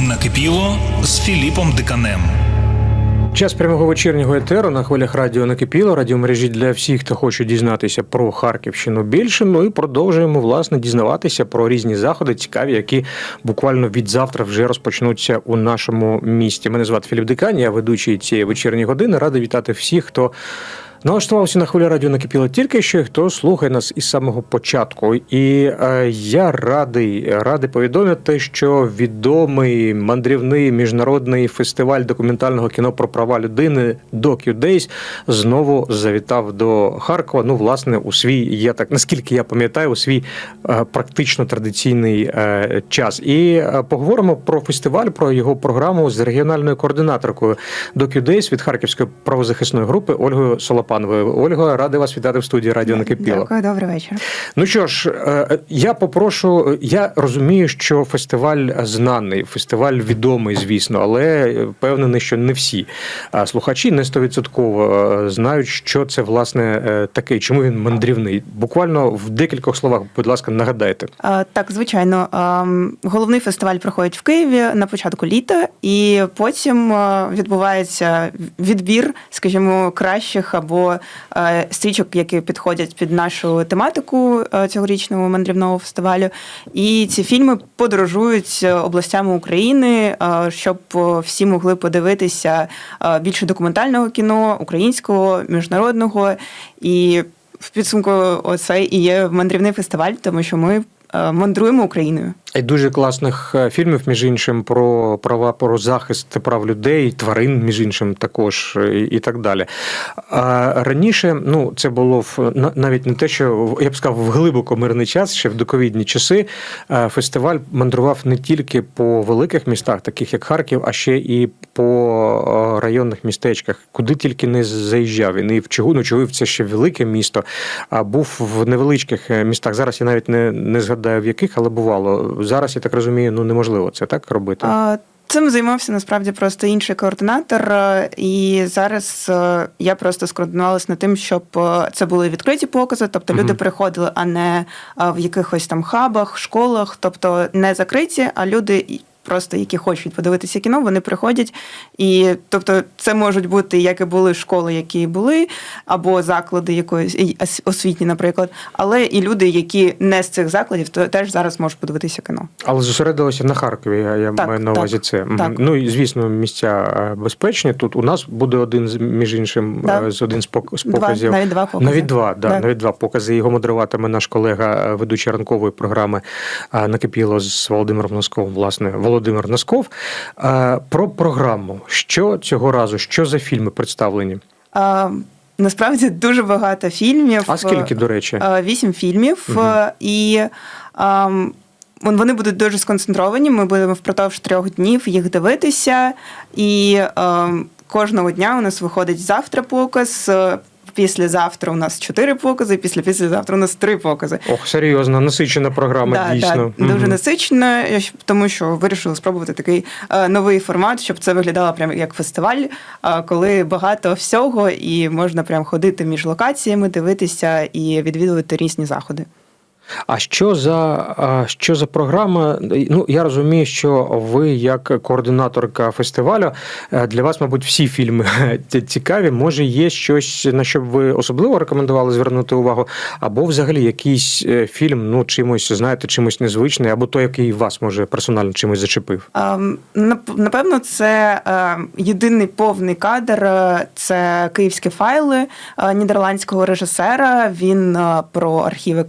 Накипіло з Філіпом Диканем. Час прямого вечірнього етеру на хвилях радіо накипіло. Радіомережі для всіх, хто хоче дізнатися про Харківщину більше. Ну і продовжуємо власне дізнаватися про різні заходи, цікаві, які буквально від завтра вже розпочнуться у нашому місті. Мене звати Філіп Дикань, я ведучий цієї вечірньої години. Радий вітати всіх, хто. Налаштувався на хвилі радіо накипіло тільки що, хто слухає нас із самого початку. І е, я радий радий повідомити, що відомий мандрівний міжнародний фестиваль документального кіно про права людини DocuDays знову завітав до Харкова. Ну, власне, у свій я так наскільки я пам'ятаю, у свій е, практично традиційний е, час. І е, поговоримо про фестиваль, про його програму з регіональною координаторкою DocuDays від Харківської правозахисної групи Ольгою Солопановою. Ольга, радий вас вітати в студії Радіо Накипіло. Дякую, добрий вечір. Ну що ж, е, я попрошу. Я розумію, що фестиваль знаний, фестиваль відомий, звісно, але впевнений, що не всі слухачі не стовідсотково е, знають, що це власне е, таке, чому він мандрівний. Буквально в декількох словах, будь ласка, нагадайте. Так, звичайно, головний фестиваль проходить в Києві на початку літа, і потім е, відбувається відбір, скажімо, кращих або е, стрічок, які підходять під нашу тематику е, цьогорічного мандрівного фестивалю. І ці фільми подорожують е, областями України, щоб всі могли подивитися більше документального кіно, українського, міжнародного. І в підсумку оце і є мандрівний фестиваль, тому що ми мандруємо Україною. І дуже класних е, фільмів, між іншим, про права про захист прав людей, тварин, між іншим, також і, і так далі. А раніше, ну це було в на- навіть не те, що я б сказав, в глибоко мирний час, ще в доковідні часи. е, Фестиваль мандрував не тільки по великих містах, таких як Харків, а ще і по е, районних містечках, куди тільки не заїжджав. Він і в Чигу, ну це ще велике місто, а був в невеличких е, містах. Зараз я навіть не, не згадаю в яких, але бувало. Зараз я так розумію, ну неможливо це так робити. А, Цим займався насправді просто інший координатор, е, і зараз е, я просто скоординувалася над тим, щоб е, це були відкриті покази, тобто люди Мгм. приходили, а не в якихось там хабах, школах, тобто не закриті, а люди. Просто які хочуть подивитися кіно, вони приходять, і тобто це можуть бути як і були школи, які були, або заклади якоїсь освітні, наприклад, але і люди, які не з цих закладів, то теж зараз можуть подивитися кіно. Але зосередилося на Харкові. Я, я Так, маю на так, увазі це. Так. Ну і звісно, місця е, безпечні. Тут у нас буде один з між іншим Да. е, з один з показів. навіть два покази. Навіть два, да, Да. навіть два покази. Його модеруватиме наш колега, е, ведучий ранкової програми накипіло з Володимиром Носковим. Власне, Володимир Носков. Е, Про програму. Що цього разу? Що за фільми представлені? А, насправді дуже багато фільмів. А скільки, до речі? Вісім фільмів. А, І вон- вони будуть дуже сконцентровані. Ми будемо впродовж трьох днів їх дивитися. І ам, кожного дня у нас виходить завтра показ. Післязавтра у нас чотири покази, після післязавтра у нас три покази. Ох, серйозно, насичена програма, Да, дійсно. да, дуже насичена. тому що вирішили спробувати такий е, новий формат, щоб це виглядало прямо як фестиваль, е, коли багато всього, і можна прям ходити між локаціями, дивитися і відвідувати різні заходи. А що за що за програма? Ну я розумію, що ви, як координаторка фестивалю, е, для вас, мабуть, всі фільми цікаві. Може, є щось на що б ви особливо рекомендували звернути увагу, або взагалі якийсь е, фільм, ну чимось знаєте, чимось незвичний, або той, який вас може персонально чимось зачепив. Ем, нап- Напевно, це е, єдиний повний кадр. Це київські файли нідерландського режисера. Він про архіви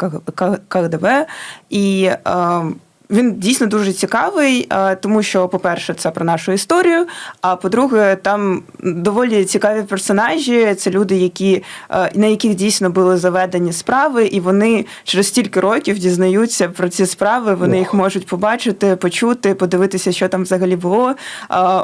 К- и КГБ. Е, він дійсно дуже цікавий, е, тому що, по-перше, це про нашу історію. А по-друге, там доволі цікаві персонажі. Це люди, які, е, на яких дійсно були заведені справи, і вони через стільки років дізнаються про ці справи. Вони Ох. їх можуть побачити, почути, подивитися, що там взагалі було.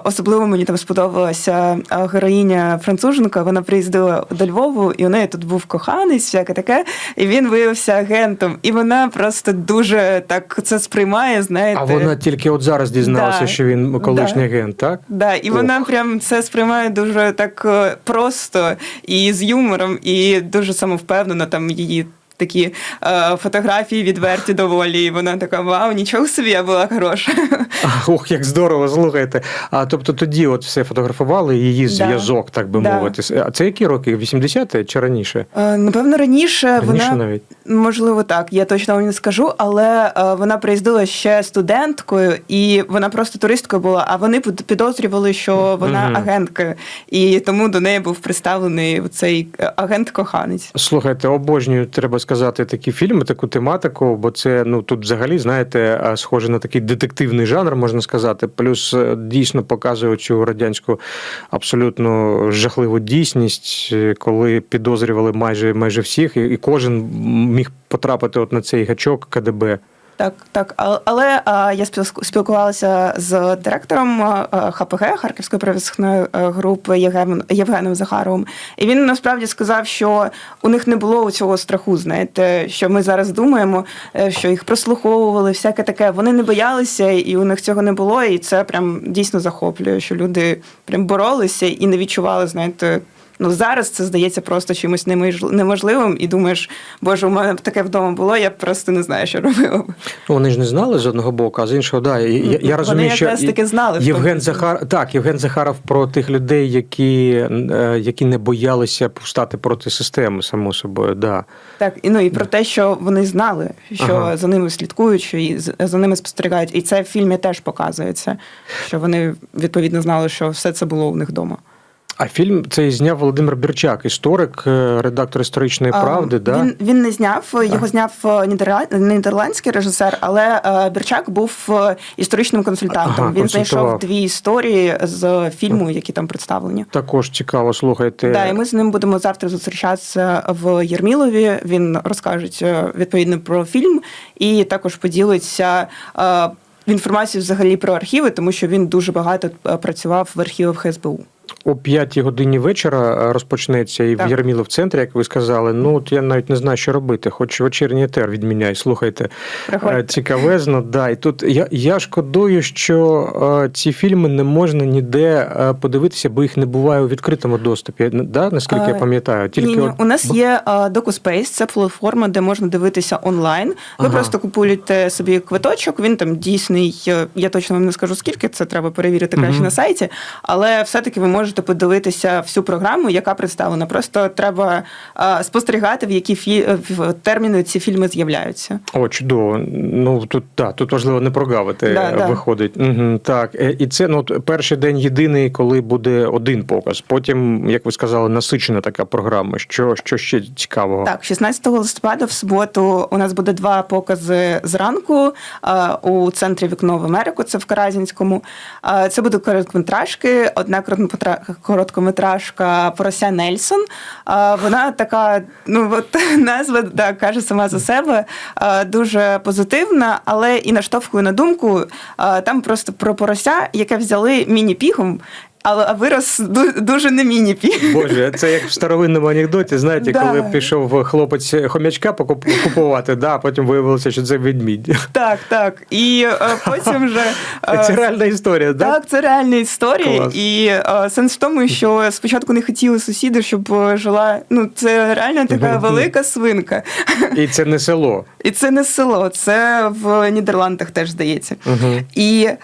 Особливо мені там сподобалася героїня француженка. Вона приїздила до Львову, і у неї тут був коханець, всяке таке, і він виявився агентом. І вона просто дуже так це сприймає. Знаєте, А вона тільки от зараз дізналася, Да. що він колишній Да. агент, так? Да, і Ох. вона прям це сприймає дуже так е, просто і з юмором, і дуже самовпевнено. Там її такі е, фотографії відверті доволі. І вона така: Вау, нічого собі, я була хороша. Ох, як здорово, слухайте. А тобто тоді от все фотографували її Да. зв'язок, так би Да. мовити. А це які роки? 80-ті чи раніше? Е, Напевно, раніше, Раніше вона навіть. можливо так. Я точно вам не скажу, але е, вона приїздила ще студенткою, і вона просто туристкою була. А вони підозрювали, що вона Мгм. агентка, і тому до неї був представлений цей агент-коханець. Слухайте, обожнюю, треба сказати, такі фільми, таку тематику, бо це ну тут взагалі, знаєте, схоже на такий детективний жанр, можна сказати. Плюс е, дійсно показує цю радянську абсолютно жахливу дійсність, е, коли підозрювали майже майже всіх, і кожен міг потрапити от на цей гачок КДБ. Так, так. Але я спілку- спілкувалася з директором ХПГ Харківської привізної групи Євген- Євгеном Захаровим. І він насправді сказав, що у них не було цього страху. Знаєте, що ми зараз думаємо, е, що їх прослуховували, всяке таке. Вони не боялися, і у них цього не було. І це прям дійсно захоплює, що люди прям боролися і не відчували, знаєте. Ну зараз це здається просто чимось немож- неможливим, і думаєш, боже, у мене таке вдома було, я просто не знаю, що робила. Ну, вони ж не знали з одного боку, а з іншого, да. Я, я, Вони розумію, що якраз таки знали, Євген Захар, так, Євген Захаров про тих людей, які, е, які не боялися повстати проти системи, само собою. Да. Так, і ну і про те, що вони знали, що Ага. за ними слідкують, що і за ними спостерігають. І це в фільмі теж показується, що вони відповідно знали, що все це було у них вдома. А фільм цей зняв Володимир Бірчак, історик, е, редактор історичної А, правди. Да? Він він не зняв, його зняв е, нідерландський режисер, але е, Бірчак був історичним консультантом. Ага, він знайшов дві історії з фільму, які там представлені. Також цікаво, слухайте. Да, і ми з ним будемо завтра зустрічатися в Єрмілові. Він розкаже відповідно про фільм і також поділиться. Інформацію взагалі про архіви, тому що він дуже багато працював в архівах СБУ. О п'ятій годині вечора е, розпочнеться і в Так. Єрмілов центрі, як ви сказали. Ну от я навіть не знаю, що робити. Хоч вечірній етер відміняй. Слухайте, Приходьте. Е, цікавезно. Да. І тут я, я шкодую, що е, ці фільми не можна ніде подивитися, бо їх не буває у відкритому доступі. Да? Наскільки я Е, пам'ятаю, тільки Ні, ні, от- у нас є DocuSpace, це платформа, де можна дивитися онлайн. Ви Ага. просто купуєте собі квиточок, він там дійсний. Я точно вам не скажу скільки, це треба перевірити краще Мгм. на сайті. Але все-таки ви можете подивитися всю програму, яка представлена. Просто треба е, спостерігати, в які фі... в терміни ці фільми з'являються. О, чудово. Ну тут да, тут важливо не прогавити, Да, е, да. виходить. Угу, так, Е, і це ну перший день єдиний, коли буде один показ. Потім, як ви сказали, насичена така програма. Що, що ще цікавого? Так, 16 листопада в суботу у нас буде два покази зранку е, у центрі Вікно в Америку. Це в Каразінському. Е, Це будуть короткометражки. Одна короткометра- короткометражка Порося Нельсон. Вона така, ну от назва да, каже сама за себе, дуже позитивна, але і наштовхує на думку. Там просто про порося, яке взяли міні-пігом. Але ду- дуже не міні-піг. Боже, це як в старовинному анекдоті, знаєте, Да. коли пішов хлопець хомячка купувати, да, а потім виявилося, що це ведмідь. Так, так. І е, потім вже е, Це реальна історія, да? так, це реальна історія. Клас. І е, сенс в тому, що спочатку не хотіли сусіди, щоб е, жила. Ну, це реально така велика свинка. І це не село. І це не село, це в Нідерландах теж здається. Угу. І е,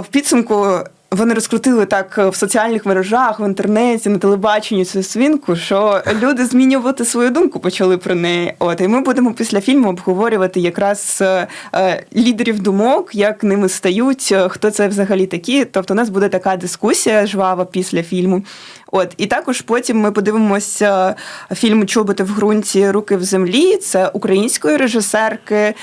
в підсумку. Вони розкрутили так в соціальних мережах, в інтернеті, на телебаченні цю свинку, що люди змінювати свою думку почали про неї. От і ми будемо після фільму обговорювати якраз е, е, лідерів думок, як ними стають, е, хто це взагалі такі. Тобто, у нас буде така дискусія жвава після фільму. От і також потім ми подивимося фільм Чоботи в ґрунті, руки в землі. Це української режисерки.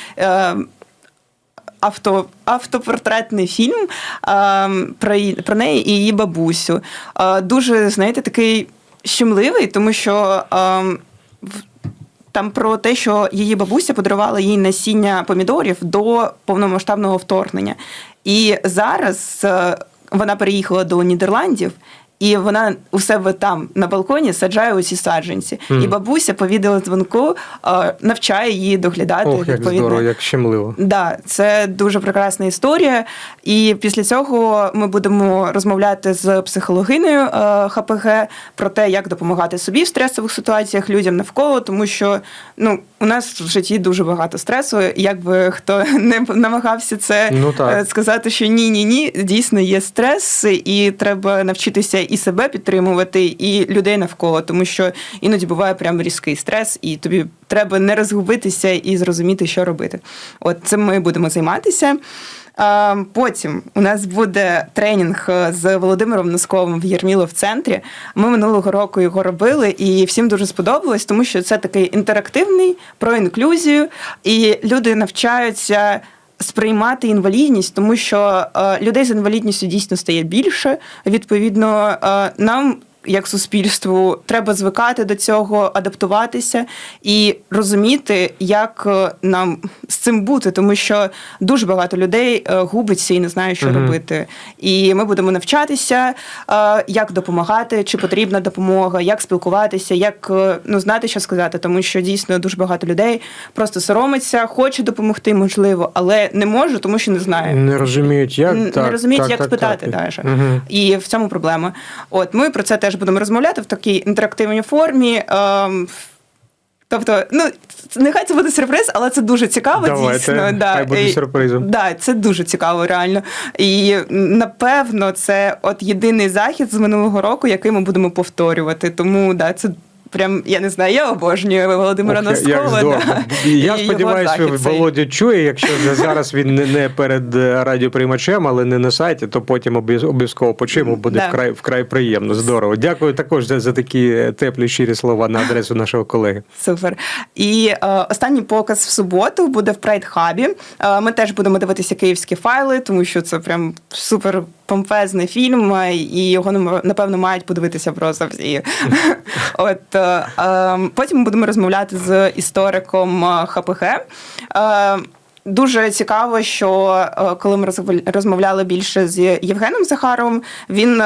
Авто, автопортретний фільм е, про, про неї і її бабусю. Е, дуже, знаєте, такий щемливий, тому що е, там про те, що її бабуся подарувала їй насіння помідорів до повномасштабного вторгнення. І зараз е, вона переїхала до Нідерландів. І вона у себе там на балконі саджає усі саджанці. І бабуся по відеодзвонку е, навчає її доглядати. Ох, як відповідно. здорово, як щемливо. Да, це дуже прекрасна історія. І після цього ми будемо розмовляти з психологинею е, ХПГ про те, як допомагати собі в стресових ситуаціях людям навколо, тому що ну у нас в житті дуже багато стресу. Як би хто не намагався це Ну, так. е, сказати, що ні, ні, ні, дійсно є стрес, і треба навчитися і себе підтримувати, і людей навколо, тому що іноді буває прям різкий стрес, і тобі треба не розгубитися і зрозуміти, що робити. От цим ми будемо займатися. Потім у нас буде тренінг е, з Володимиром Носковим в Єрміло в центрі. Ми минулого року його робили, і всім дуже сподобалось, тому що це такий інтерактивний про інклюзію, і люди навчаються. Сприймати інвалідність, тому що е, людей з інвалідністю дійсно стає більше. Відповідно, е, нам, як суспільству, треба звикати до цього, адаптуватися і розуміти, як е, нам з цим бути, тому що дуже багато людей е, губиться і не знає, що Мгм. робити. І ми будемо навчатися, е, як допомагати, чи потрібна допомога, як спілкуватися, як ну знати, що сказати, тому що дійсно дуже багато людей просто соромиться, хоче допомогти, можливо, але не може, тому що не знає. Не розуміють, як Н- так, не розуміють, так, як так, спитати так. даже. Мгм. І в цьому проблема. От ми про це теж будемо розмовляти в такій інтерактивній формі. Ем, Тобто, ну нехай це буде сюрприз, але це дуже цікаво. Давайте, дійсно. Да. хай буде сюрпризом. Да, це дуже цікаво, реально. І напевно, це от єдиний захід з минулого року, який ми будемо повторювати. Тому да, це прям я не знаю, я обожнюю Володимира Ох, Носкова. як да. І Я сподіваюся, цей. Володя чує, якщо вже зараз він не, не перед е, радіоприймачем, але не на сайті, то потім обов'яз- обов'язково почуємо, буде Да. вкрай, вкрай приємно. Здорово. Дякую також за, за такі е, теплі щирі слова на адресу нашого колеги. Супер. І е, останній показ в суботу буде в Прайд Хабі. Е, ми теж будемо дивитися київські файли, тому що це прям супер помпезний фільм, е, і його напевно мають подивитися просто всі. От е, е, потім ми будемо розмовляти з істориком е, ХПГ. Е, Дуже цікаво, що коли ми розмов- розмовляли більше з Євгеном Захаровим, він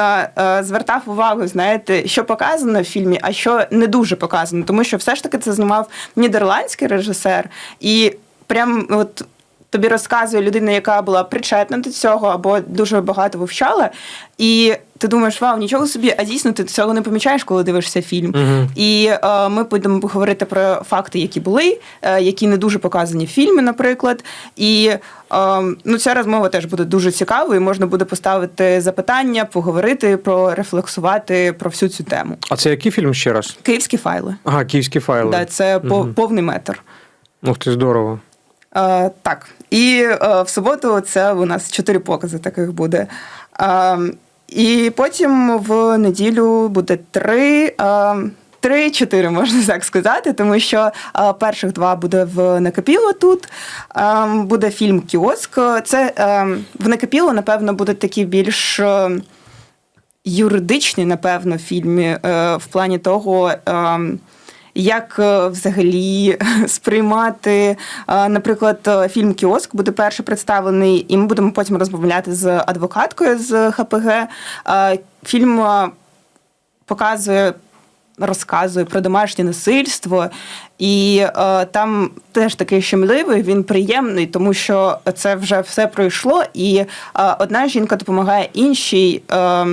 звертав увагу, знаєте, що показано в фільмі, а що не дуже показано, тому що все ж таки це знімав нідерландський режисер, і прям от. Тобі розказує людина, яка була причетна до цього або дуже багато вивчала, і ти думаєш, вау, нічого собі, а дійсно ти цього не помічаєш, коли дивишся фільм. Мгм. І е, ми будемо говорити про факти, які були, е, які не дуже показані в фільмі, наприклад. І е, ну, ця розмова теж буде дуже цікавою. Можна буде поставити запитання, поговорити, прорефлексувати про всю цю тему. А це який фільм ще раз? Київські файли. Ага, київські файли. Да, це Мгм. повний метр. Ух ти, здорово. Е, так. І е, в суботу це у нас чотири покази таких буде. Е, і потім в неділю буде три. Е, Три-чотири, можна так сказати, тому що е, перших два буде в Накипіло тут. Е, буде фільм Кіоск. Це е, в Накипіло, напевно, будуть такі більш юридичні, напевно, фільмі е, в плані того. Е, як е, взагалі сприймати, е, наприклад, е, фільм Кіоск буде перший представлений, і ми будемо потім розмовляти з адвокаткою з ХПГ. Фільм показує. Розказує про домашнє насильство, і е, там теж такий щемливий, він приємний, тому що це вже все пройшло, і е, одна жінка допомагає іншій. Е,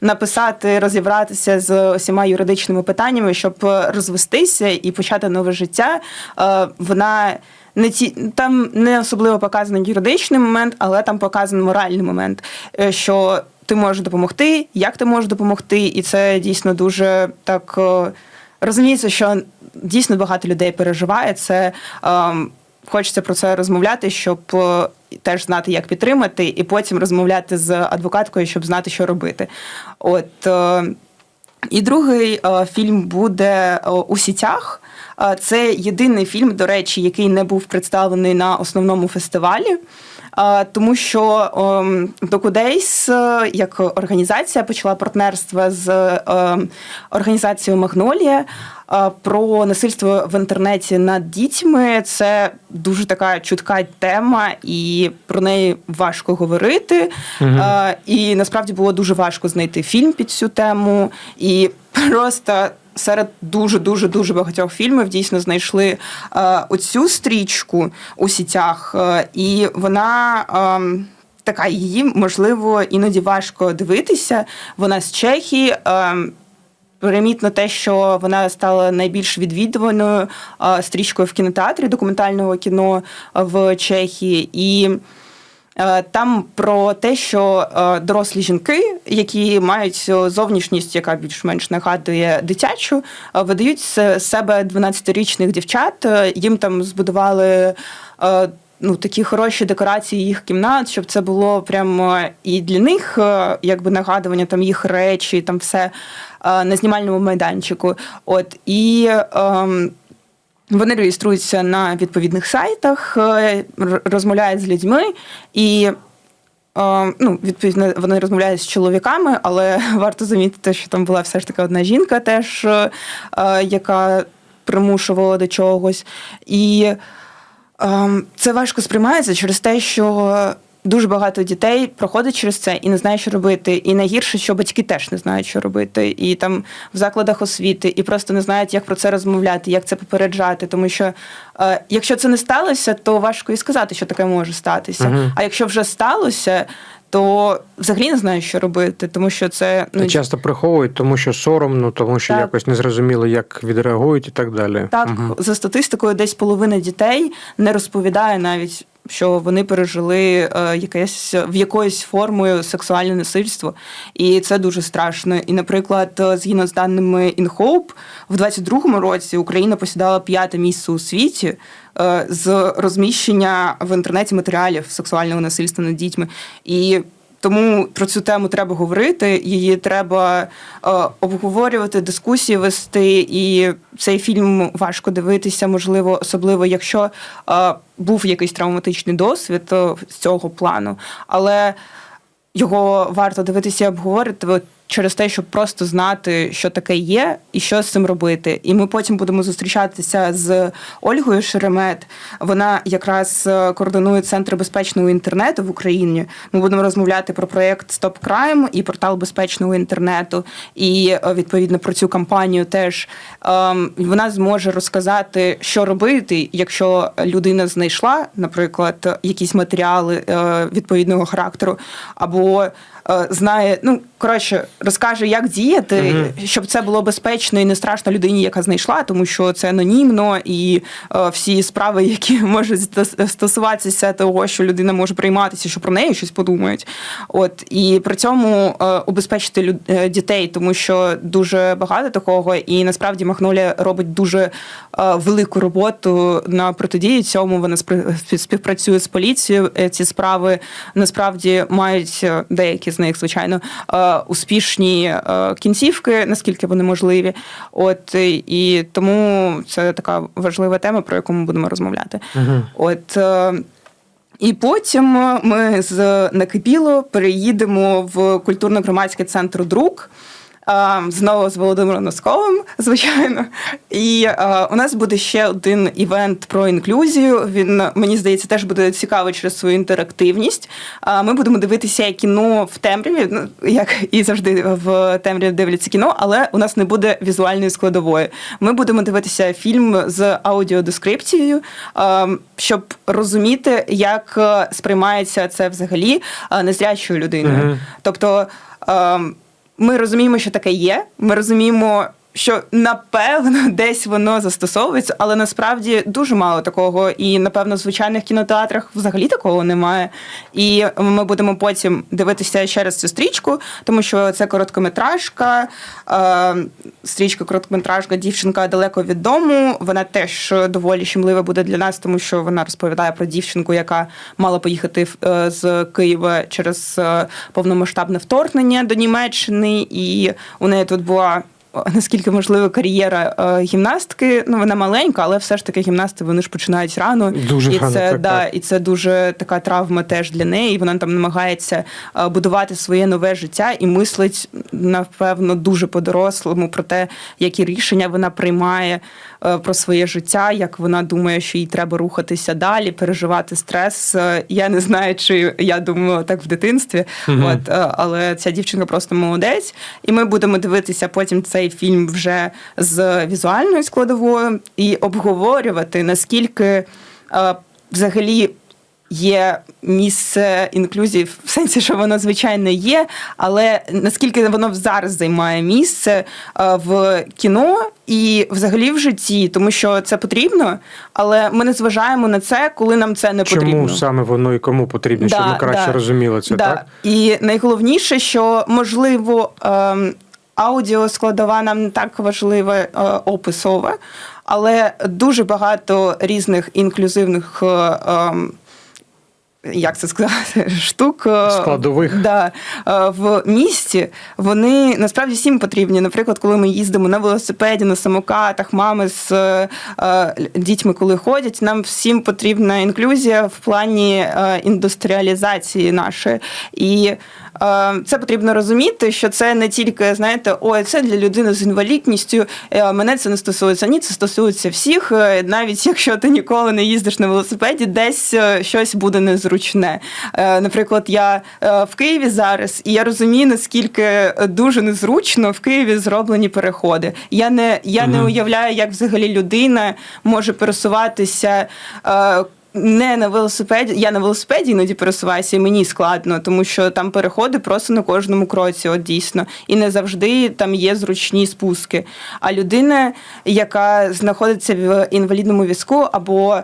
написати, розібратися з усіма юридичними питаннями, щоб е, розвестися і почати нове життя. Е, Вона не ті там не особливо показаний юридичний момент, але там показаний моральний момент, е, що ти можеш допомогти, як ти можеш допомогти, і це дійсно дуже так розуміється, що дійсно багато людей переживає це. Хочеться про це розмовляти, щоб е, теж знати, як підтримати, і потім розмовляти з адвокаткою, щоб знати, що робити. От е, і другий е, фільм буде у сітях. Це єдиний фільм, до речі, який не був представлений на основному фестивалі. Тому що ем, Докудейс як організація почала партнерство з організацією Магнолія про насильство в інтернеті над дітьми. Це дуже така чутка тема, і про неї важко говорити. Е, І насправді було дуже важко знайти фільм під цю тему. І просто серед дуже дуже дуже багатьох фільмів дійсно знайшли е, оцю стрічку у сітях, е, і вона. ем, Така її можливо іноді важко дивитися. Вона з Чехії. ем, Примітно те, що вона стала найбільш відвідуваною стрічкою в кінотеатрі документального кіно в Чехії. І Там про те, що дорослі жінки, які мають е, зовнішність, яка більш-менш нагадує дитячу, видають з себе 12-річних дівчат. Е, Їм там збудували. Е, Ну, такі хороші декорації їх кімнат, щоб це було прямо і для них, е, якби нагадування, там їх речі, там все е, на знімальному майданчику. От і ем, вони реєструються на відповідних сайтах, е, розмовляють з людьми і. е, Ну, відповідно, вони розмовляють з чоловіками, але варто замітити, що там була все ж таки одна жінка, теж, е, е, яка примушувала до чогось. І це важко сприймається через те, що дуже багато дітей проходить через це і не знає, що робити. І найгірше, що батьки теж не знають, що робити. І там в закладах освіти, і просто не знають, як про це розмовляти, як це попереджати. Тому що е, якщо це не сталося, то важко і сказати, що таке може статися. Мгм. А якщо вже сталося, то взагалі не знаю, що робити, тому що це ну, Часто приховують, тому що соромно, тому що Так. якось незрозуміло, як відреагують і так далі. Так, угу. за статистикою, десь половина дітей не розповідає навіть. Що вони пережили е, якесь в якоїсь формою сексуальне насильство, і це дуже страшно. І, наприклад, е, згідно з даними InHope, в 22-му році Україна посідала п'яте місце у світі е, з розміщення в інтернеті матеріалів сексуального насильства над дітьми. І тому про цю тему треба говорити, її треба е, обговорювати, дискусії вести. І цей фільм важко дивитися, можливо, особливо якщо е, був якийсь травматичний досвід е, з цього плану. Але його варто дивитися і обговорити от через те, щоб просто знати, що таке є, і що з цим робити. І ми потім будемо зустрічатися з Ольгою Шеремет. Вона якраз е, координує центр безпечного інтернету в Україні. Ми будемо розмовляти про проєкт Стоп Крайм і портал безпечного інтернету. І е, відповідно про цю кампанію теж ем, вона зможе розказати, що робити, якщо людина знайшла, наприклад, якісь матеріали е, відповідного характеру, або знає, ну коротше, розкаже, як діяти, Мгм. щоб це було безпечно і не страшно людині, яка знайшла, тому що це анонімно, і е, всі справи, які можуть стосуватися того, що людина може прийматися, що про неї щось подумають. От і при цьому е, убезпечити люд- е, дітей, тому що дуже багато такого, і насправді Магнолія робить дуже е, велику роботу на протидії цьому. Вона співпрацює з поліцією. Е, Ці справи насправді мають е, деякі з них, звичайно, е, успішні е, кінцівки, наскільки вони можливі. От е, і тому це така важлива тема, про яку ми будемо розмовляти. Мгм. От. І потім ми з Накипіло переїдемо в культурно-громадський центр Друк. Знову з Володимиром Носковим, звичайно. І у нас буде ще один івент про інклюзію. Він мені здається теж буде цікавий через свою інтерактивність. Ми будемо дивитися кіно в темряві, ну як і завжди в темряві дивляться кіно, але у нас не буде візуальної складової. Ми будемо дивитися фільм з аудіодескрипцією, щоб розуміти, як е, сприймається це взагалі е, незрячою людиною. Тобто. Ми розуміємо, що таке є. Ми розуміємо, що напевно десь воно застосовується, але насправді дуже мало такого. І напевно в звичайних кінотеатрах взагалі такого немає. І ми будемо потім дивитися ще раз цю стрічку, тому що це короткометражка, е, стрічка короткометражка Дівчинка далеко від дому. Вона теж доволі щемлива буде для нас, тому що вона розповідає про дівчинку, яка мала поїхати е, з Києва через е, повномасштабне вторгнення до Німеччини, і у неї тут була наскільки можлива кар'єра е, гімнастки. Ну вона маленька, але все ж таки гімнасти вони ж починають рано. Дуже і рано, це так, да, так. і це дуже така травма теж для неї. Вона там намагається е, будувати своє нове життя і мислить напевно дуже по-дорослому про те, які рішення вона приймає про своє життя, як вона думає, що їй треба рухатися далі, переживати стрес. Е, Я не знаю, чи я думала так в дитинстві, угу. от е, але ця дівчинка просто молодець. І ми будемо дивитися потім цей фільм вже з візуальною складовою і обговорювати наскільки е, взагалі. Є місце інклюзії в сенсі, що воно звичайно є, але наскільки воно зараз займає місце е, в кіно і взагалі в житті, тому що це потрібно, але ми не зважаємо на це, коли нам це не Чому потрібно. саме воно і кому потрібно, щоб ми краще розуміли це, да. так? І найголовніше, що можливо ем, аудіоскладова нам не так важлива е, описова, але дуже багато різних інклюзивних. е, ем, як це сказати, штук е, Складових. да, е, в місті вони насправді всім потрібні. Наприклад, коли ми їздимо на велосипеді, на самокатах, мами з е, дітьми, коли ходять, нам всім потрібна інклюзія в плані індустріалізації нашої. І це потрібно розуміти, що це не тільки, знаєте, ой, це для людини з інвалідністю. е, Мене це не стосується. Ні, це стосується всіх. Е, Навіть якщо ти ніколи не їздиш на велосипеді, десь е, щось буде незручне. Е, Наприклад, я е, в Києві зараз, і я розумію, наскільки дуже незручно в Києві зроблені переходи. Я не, я не уявляю, як взагалі людина може пересуватися. Не на велосипеді, я на велосипеді іноді пересуваюся, і мені складно, тому що там переходи просто на кожному кроці, от дійсно. І не завжди там є зручні спуски. А людина, яка знаходиться в інвалідному візку або е,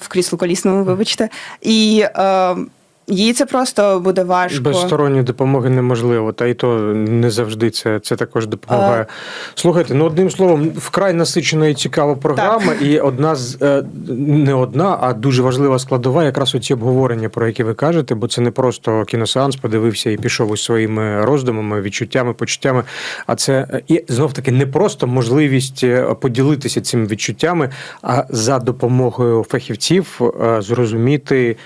в крісло колісному, вибачте, і е, їй це просто буде важко. Без сторонньої допомоги неможливо, та й то не завжди це, це також допомагає. Слухайте, ну одним словом, вкрай насичена і цікава програма, і одна з е, не одна, а дуже важлива складова, якраз оці обговорення, про які ви кажете, бо це не просто кіносеанс, подивився і пішов із своїми роздумами, відчуттями, почуттями. А це і знов таки не просто можливість е, поділитися цими відчуттями, а за допомогою фахівців е, зрозуміти.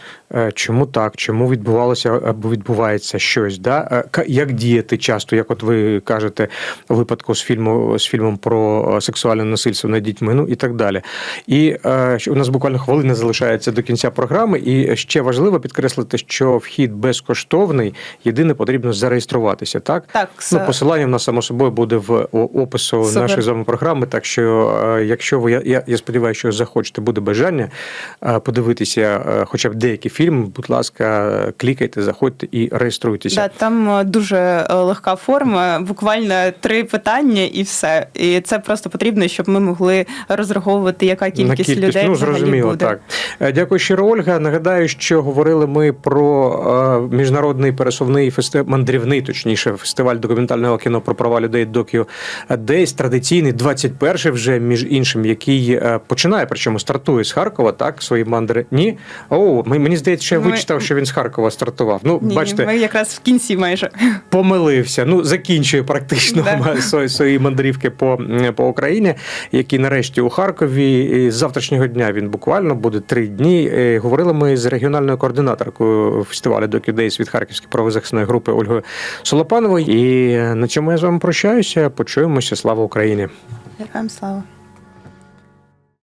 Чому так, чому відбувалося або відбувається щось, да? Як діяти часто, як от ви кажете у випадку з фільму з фільмом про е, сексуальне насильство над дітьми, ну і так далі. І е, у нас буквально хвилина залишається до кінця програми. І ще важливо підкреслити, що вхід безкоштовний, єдине потрібно зареєструватися. Так, Так, ну посилання в нас само собою буде в опису Супер. нашої з вами програми. Так що, е, якщо ви я, я, я сподіваюся, що захочете, буде бажання е, подивитися, е, хоча б деякі фільми, будь ласка, клікайте, заходьте і реєструйтеся. Да, там е, дуже е, легка форма, буквально три питання і все. І це просто потрібно, щоб ми могли розраховувати, яка кількість, На людей ну, зрозуміло, буде. так. Е, Дякую щиро, Ольга. Нагадаю, що говорили ми про міжнародний пересувний фестиваль, мандрівний, точніше, фестиваль документального кіно про права людей Докіо Дейс, традиційний 21-й вже між іншим, який починає, причому стартує з Харкова, так, свої мандри. Ні? О, мені здається, що я Ми- вичитав, що він з Харкова стартував. Ну, Ні, бачите, ми якраз в кінці майже. помилився. Ну, закінчує практично Да. свої, свої мандрівки по, по Україні, які нарешті у Харкові. І з завтрашнього дня він буквально буде три дні. Говорили ми з регіональною координаторкою фестивалю Докюдейс від Харківської правозахисної групи Ольгою Солопановою. І на цьому я з вами прощаюся. Почуємося. Слава Україні! Героям слава.